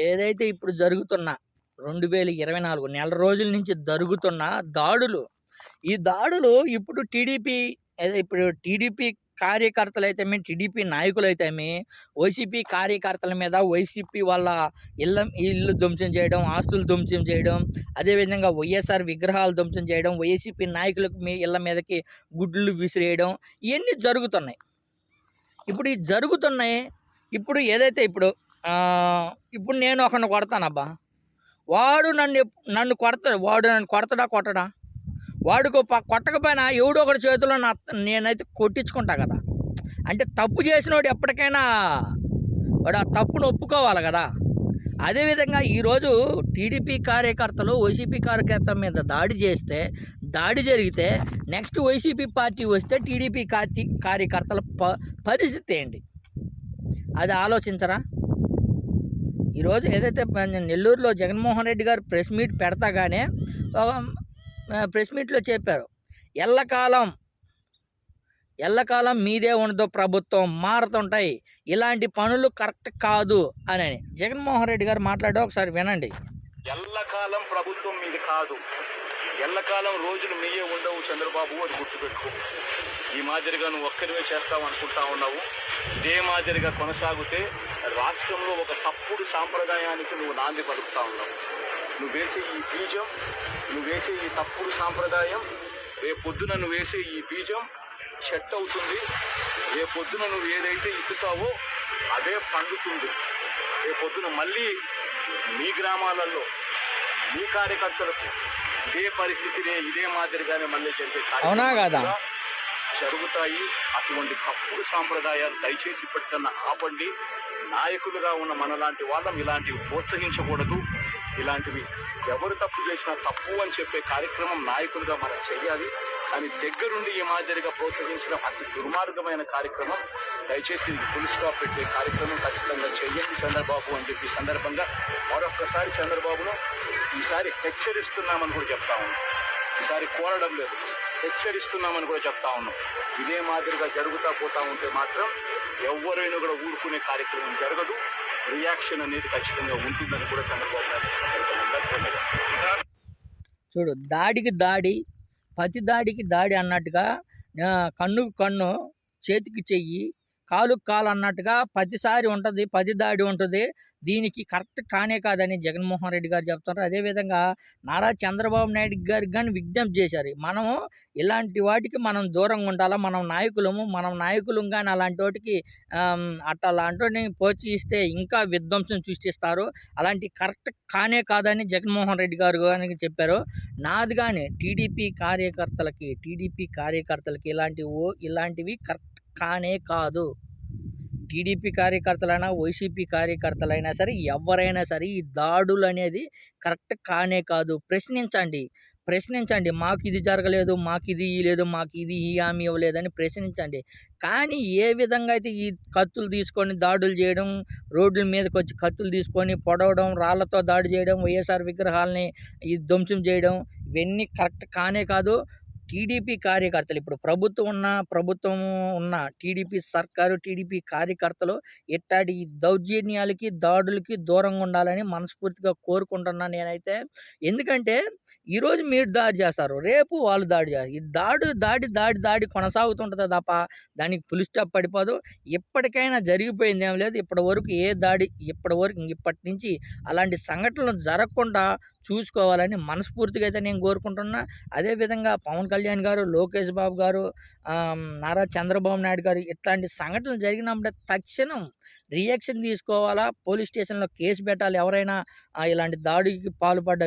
ఏదైతే ఇప్పుడు జరుగుతున్న రెండు వేల ఇరవై నాలుగు నెల రోజుల నుంచి జరుగుతున్న దాడులు ఈ దాడులు ఇప్పుడు టీడీపీ ఇప్పుడు టీడీపీ కార్యకర్తలు అయితేమి టీడీపీ నాయకులు అయితేమి వైసీపీ కార్యకర్తల మీద వైసీపీ వాళ్ళ ఇళ్ళ ఇల్లు ధ్వంసం చేయడం ఆస్తులు ధ్వంసం చేయడం అదేవిధంగా వైఎస్ఆర్ విగ్రహాలు ధ్వంసం చేయడం వైసీపీ నాయకులకు మీ ఇళ్ళ మీదకి గుడ్లు విసిరేయడం ఇవన్నీ జరుగుతున్నాయి. ఇప్పుడు ఈ జరుగుతున్నాయి. ఇప్పుడు ఏదైతే ఇప్పుడు ఇప్పుడు నేను ఒకరిని కొడతానబ్బా వాడు నన్ను నన్ను కొడతాడు వాడు నన్ను కొడతాడా కొట్టడా? వాడికి ప- కొట్టకపోయినా ఎవడో ఒకటి చేతిలో నా నేనైతే కొట్టించుకుంటా కదా. అంటే తప్పు చేసినోడు ఎప్పటికైనా వాడు ఆ తప్పును ఒప్పుకోవాలి కదా. అదేవిధంగా ఈరోజు టీడీపీ కార్యకర్తలు వైసీపీ కార్యకర్త మీద దాడి చేస్తే దాడి జరిగితే నెక్స్ట్ వైసీపీ పార్టీ వస్తే టీడీపీ కార్యకర్తల ప పరిస్థితి ఏంటి? అది ఆలోచించరా? ఈరోజు ఏదైతే నెల్లూరులో జగన్మోహన్ రెడ్డి గారు ప్రెస్ మీట్ పెడతాగానే ఒక ప్రెస్ మీట్లో చెప్పారు ఎల్లకాలం ఎల్లకాలం మీదే ఉండదు ప్రభుత్వం మారుతుంటాయి ఇలాంటి పనులు కరెక్ట్ కాదు అని జగన్మోహన్ రెడ్డి గారు మాట్లాడే ఒకసారి వినండి. ఎల్లకాలం ప్రభుత్వం మీది కాదు. ఎల్లకాలం రోజులు మీయే ఉండవు చంద్రబాబు అని గుర్తుపెట్టుకో. ఈ మాదిరిగా నువ్వు ఒక్కరివే చేస్తావు అనుకుంటా ఉన్నావు. ఇదే మాదిరిగా కొనసాగితే రాష్ట్రంలో ఒక తప్పుడు సాంప్రదాయానికి నువ్వు నాంది పలుకుతా ఉన్నావు. నువ్వు వేసే ఈ బీజం నువ్వు వేసే ఈ తప్పుడు సాంప్రదాయం రేపొద్దున నువ్వు వేసే ఈ బీజం చెట్టు అవుతుంది. రేపొద్దున నువ్వు ఏదైతే ఇచ్చుతావో అదే పండుతుంది. రేపొద్దున మళ్ళీ మీ గ్రామాలలో మీ కార్యకర్తలకు ఇదే పరిస్థితినే ఇదే మాదిరిగానే మళ్ళీ జరిగే అవునా కాదా? జరుగుతాయి. అటువంటి తప్పుడు సాంప్రదాయాలు దయచేసి ఇప్పటికన్నా ఆపండి. నాయకులుగా ఉన్న మనలాంటి వాళ్ళం ఇలాంటివి ప్రోత్సహించకూడదు. ఇలాంటివి ఎవరు తప్పు చేసినా తప్పు అని చెప్పే కార్యక్రమం నాయకులుగా మనం చేయాలి. కానీ దగ్గరుండి ఈ మాదిరిగా ప్రోత్సహించడం అతి దుర్మార్గమైన కార్యక్రమం. దయచేసి ఇది ఫుల్ స్టాప్ పెట్టే కార్యక్రమం ఖచ్చితంగా చేయండి చంద్రబాబు అని చెప్పి సందర్భంగా మరొక్కసారి చంద్రబాబును ఈసారి హెచ్చరిస్తున్నామని కూడా చెప్తా ఉన్నాం. ఈసారి కోరడం లేదు. హెచ్చరిస్తున్నామని కూడా చెప్తా ఉన్నాం. ఇదే మాదిరిగా జరుగుతూ పోతా ఉంటే మాత్రం ఎవరైనా కూడా ఊరుకునే కార్యక్రమం జరగదు. రియాక్షన్ అనేది ఖచ్చితంగా ఉంటుందని కూడా చంద్రబాబు చూడు దాడికి దాడి ప్రతి దాడికి దాడి అన్నట్టుగా ఆ, కన్నుకు కన్ను చేతికి చెయ్యి కాలుకు కాలు అన్నట్టుగా ప్రతిసారి ఉంటుంది పది దాడి ఉంటుంది. దీనికి కరెక్ట్ కానే కాదని జగన్మోహన్ రెడ్డి గారు చెప్తున్నారు. అదేవిధంగా నారా చంద్రబాబు నాయుడు గారికి కానీ విజ్ఞప్తి చేశారు. మనము ఇలాంటి వాటికి మనం దూరంగా ఉండాలా? మనం నాయకులము మనం నాయకులం కానీ అలాంటి వాటికి అట్లా అలాంటి ప్రోత్సహిస్తే ఇంకా విధ్వంసం సృష్టిస్తారు. అలాంటి కరెక్ట్ కానే కాదని జగన్మోహన్ రెడ్డి గారు కానీ చెప్పారు. నాది కానీ టీడీపీ కార్యకర్తలకి టీడీపీ కార్యకర్తలకి ఇలాంటి ఓ ఇలాంటివి కరెక్ట్ కానే కాదు. టీడీపీ కార్యకర్తలైనా వైసీపీ కార్యకర్తలైనా సరే ఎవరైనా సరే ఈ దాడులు అనేది కరెక్ట్ కానే కాదు. ప్రశ్నించండి. ప్రశ్నించండి. మాకు ఇది జరగలేదు మాకు ఇది ఇయ్యలేదు మాకు ఇది ఈ హామీ ఇవ్వలేదని ప్రశ్నించండి. కానీ ఏ విధంగా అయితే ఈ కత్తులు తీసుకొని దాడులు చేయడం రోడ్ల మీదకి వచ్చి కత్తులు తీసుకొని పొడవడం రాళ్ళతో దాడి చేయడం వైఎస్ఆర్ విగ్రహాలని ఈ ధ్వంసం చేయడం ఇవన్నీ కరెక్ట్ కానే కాదు. టీడీపీ కార్యకర్తలు ఇప్పుడు ప్రభుత్వం ఉన్న ప్రభుత్వం ఉన్న టీడీపీ సర్కారు టీడీపీ కార్యకర్తలు ఇట్టాటి ఈ దౌర్జన్యాలకి దాడులకి దూరంగా ఉండాలని మనస్ఫూర్తిగా కోరుకుంటున్నాను నేనైతే. ఎందుకంటే ఈరోజు మీరు దాడి చేస్తారు రేపు వాళ్ళు దాడి చేస్తారు. ఈ దాడి దాడి దాడి దాడి కొనసాగుతుంటుంది తప్ప దానికి ఫుల్ స్టాప్ పడిపోదు. ఇప్పటికైనా జరిగిపోయింది ఏం లేదు. ఇప్పటి వరకు ఏ దాడి ఇప్పటి వరకు ఇప్పటి నుంచి అలాంటి సంఘటనలు జరగకుండా చూసుకోవాలని మనస్ఫూర్తిగా అయితే నేను కోరుకుంటున్నా. అదేవిధంగా పవన్ కళ్యాణ్ కళ్యాణ్ గారు లోకేష్ బాబు గారు నారా చంద్రబాబు నాయుడు గారు ఇట్లాంటి సంఘటనలు జరిగినప్పుడే తక్షణం రియాక్షన్ తీసుకోవాలా? పోలీస్ స్టేషన్లో కేసు పెట్టాలి ఎవరైనా? ఇలాంటి దాడికి పాల్పడ్డ